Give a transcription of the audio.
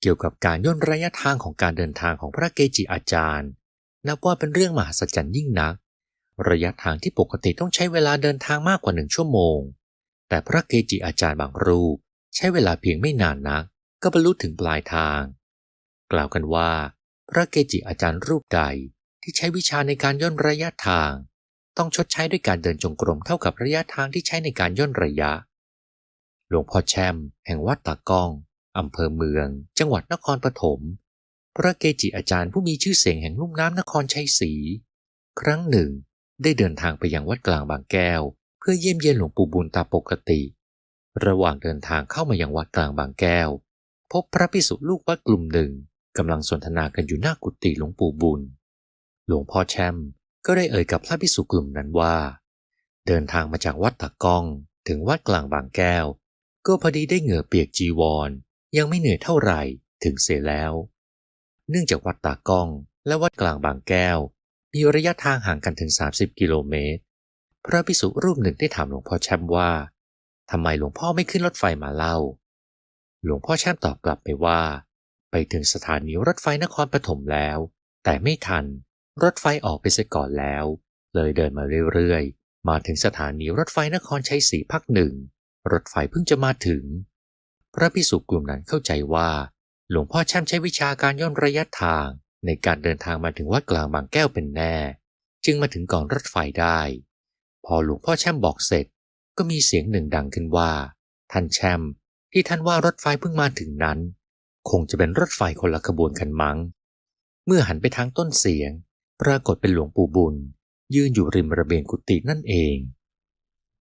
เกี่ยวกับการย่นระยะทางของการเดินทางของพระเกจิอาจารย์ นับว่าเป็นเรื่องมหัศจรรย์ยิ่งนัก ระยะทางที่ปกติต้องใช้เวลาเดินทางมากกว่าหนึ่งชั่วโมง แต่พระเกจิอาจารย์บางรูป ใช้เวลาเพียงไม่นานนัก ก็บรรลุถึงปลายทาง กล่าวกันว่า พระเกจิอาจารย์รูปใดที่ใช้วิชาในการย่นระยะทาง ต้องชดใช้ด้วยการเดินจงกรมเท่ากับระยะทางที่ใช้ในการย่นระยะ หลวงพ่อแช่มแห่งวัดตากล้อง อำเภอเมือง จังหวัดนครปฐม พระเกจิอาจารย์ผู้มีชื่อเสียงแห่งลุ่มน้ำนครชัยศรี ครั้งหนึ่ง ได้เดินทางไปยังวัดกลางบางแก้ว เพื่อเยี่ยมเยียนหลวงปู่บุญตามปกติ ระหว่างเดินทางเข้ามายังวัดกลางบางแก้ว พบพระภิกษุลูกวัดกลุ่มหนึ่งกำลังสนทนากันอยู่หน้ากุฏิหลวงปู่บุญ หลวงพ่อแชมก็ได้เอ่ยกับพระภิกษุกลุ่มนั้นว่า เดินทางมาจากวัดตากองถึงวัดกลางบางแก้ว ก็พอดีได้เหงื่อเปียกจีวร ยังไม่เหนื่อยเท่าไหร่ถึงเสียแล้ว เนื่องจากวัดตากล้องและวัดกลางบางแก้ว มีระยะทางห่างกันถึง 30 กิโลเมตร พระภิกษุรูปหนึ่งได้ถามหลวงพ่อแช่มว่าทำไมหลวงพ่อไม่ขึ้นรถไฟมาเล่า หลวงพ่อแช่มตอบกลับไปว่า ไปถึงสถานีรถไฟนครปฐมแล้ว แต่ไม่ทัน รถไฟออกไปเสียก่อนแล้ว เลยเดินมาเรื่อยๆ มาถึงสถานีรถไฟนครชัยศรีพักหนึ่ง รถไฟเพิ่งจะมาถึง พระภิกษุกลุ่มนั้นเข้าใจว่า หลวงพ่อแช่มใช้วิชาการย่นระยะทางในการเดินทางมาถึงวัดกลางบางแก้วเป็นแน่ จึงมาถึงก่อนรถไฟได้ พอหลวงพ่อแช่มบอกเสร็จ ก็มีเสียงหนึ่งดังขึ้นว่า ท่านแช่มที่ท่านว่ารถไฟเพิ่งมาถึงนั้น คงจะเป็นรถไฟคนละขบวนกันมั้ง เมื่อหันไปทางต้นเสียง ปรากฏเป็นหลวงปู่บุญ ยืนอยู่ริมระเบียงกุฏินั่นเอง